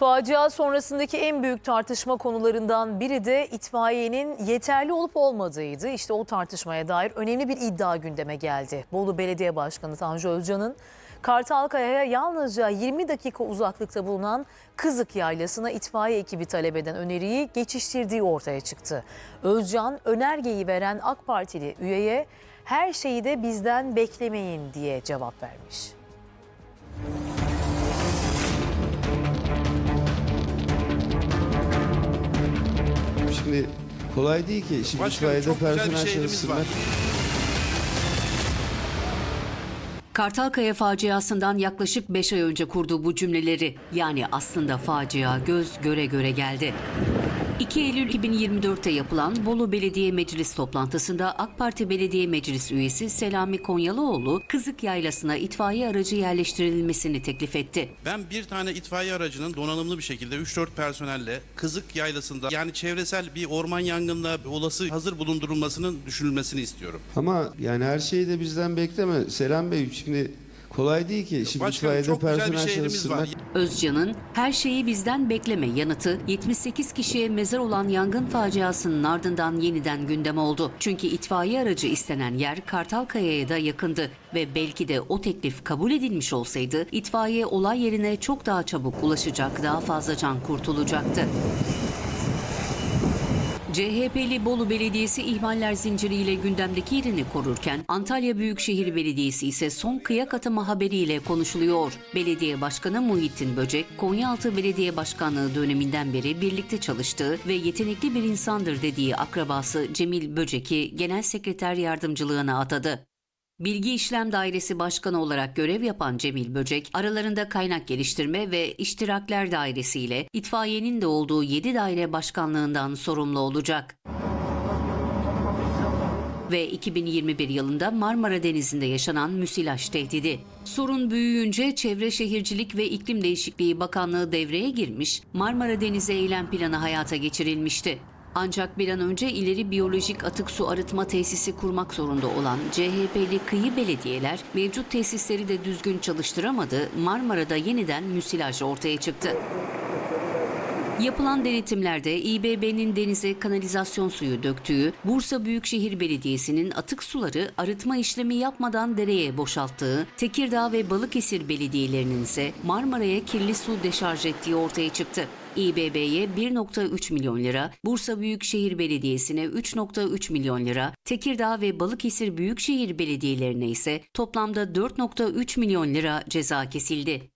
Facia sonrasındaki en büyük tartışma konularından biri de itfaiyenin yeterli olup olmadığıydı. İşte o tartışmaya dair önemli bir iddia gündeme geldi. Bolu Belediye Başkanı Tanju Özcan'ın Kartalkaya'ya yalnızca 20 dakika uzaklıkta bulunan Kızık Yaylası'na itfaiye ekibi talep eden öneriyi geçiştirdiği ortaya çıktı. Özcan önergeyi veren AK Partili üyeye her şeyi de bizden beklemeyin diye cevap vermiş. Şimdi kolay değil ki. Şimdi Başkanım itfaiyede çok güzel bir personel şehrimiz çalıştırmak. var. Kartalkaya faciasından yaklaşık 5 ay önce kurduğu bu cümleleri yani aslında facia göz göre göre geldi. 2 Eylül 2024'te yapılan Bolu Belediye Meclis toplantısında AK Parti Belediye Meclis üyesi Selami Konyalıoğlu Kızık Yaylası'na itfaiye aracı yerleştirilmesini teklif etti. Ben bir tane itfaiye aracının donanımlı bir şekilde 3-4 personelle Kızık Yaylası'nda yani çevresel bir orman yangınla olası hazır bulundurulmasının düşünülmesini istiyorum. Ama yani her şeyi de bizden bekleme. Selam Bey şimdi kolay değil ki. Şimdi Başkanım itfaiyede çok güzel bir personel şehrimiz var. çalıştırmak. Özcan'ın her şeyi bizden bekleme yanıtı 78 kişiye mezar olan yangın faciasının ardından yeniden gündem oldu. Çünkü itfaiye aracı istenen yer Kartalkaya'ya da yakındı ve belki de o teklif kabul edilmiş olsaydı itfaiye olay yerine çok daha çabuk ulaşacak, daha fazla can kurtulacaktı. CHP'li Bolu Belediyesi ihmaller zinciriyle gündemdeki yerini korurken Antalya Büyükşehir Belediyesi ise son kıyak atama haberiyle konuşuluyor. Belediye Başkanı Muhittin Böcek, Konyaaltı Belediye Başkanlığı döneminden beri birlikte çalıştığı ve yetenekli bir insandır dediği akrabası Cemil Böcek'i Genel Sekreter Yardımcılığına atadı. Bilgi İşlem Dairesi Başkanı olarak görev yapan Cemil Böcek, aralarında kaynak geliştirme ve iştirakler dairesi ile itfaiyenin de olduğu 7 daire başkanlığından sorumlu olacak. Ve 2021 yılında Marmara Denizi'nde yaşanan müsilaj tehdidi. Sorun büyüyünce Çevre Şehircilik ve İklim Değişikliği Bakanlığı devreye girmiş, Marmara Denizi eylem planı hayata geçirilmişti. Ancak bir an önce ileri biyolojik atık su arıtma tesisi kurmak zorunda olan CHP'li kıyı belediyeler mevcut tesisleri de düzgün çalıştıramadı, Marmara'da yeniden müsilaj ortaya çıktı. Yapılan denetimlerde İBB'nin denize kanalizasyon suyu döktüğü, Bursa Büyükşehir Belediyesi'nin atık suları arıtma işlemi yapmadan dereye boşalttığı, Tekirdağ ve Balıkesir belediyelerinin ise Marmara'ya kirli su deşarj ettiği ortaya çıktı. İBB'ye 1.3 milyon lira, Bursa Büyükşehir Belediyesi'ne 3.3 milyon lira, Tekirdağ ve Balıkesir Büyükşehir Belediyelerine ise toplamda 4.3 milyon lira ceza kesildi.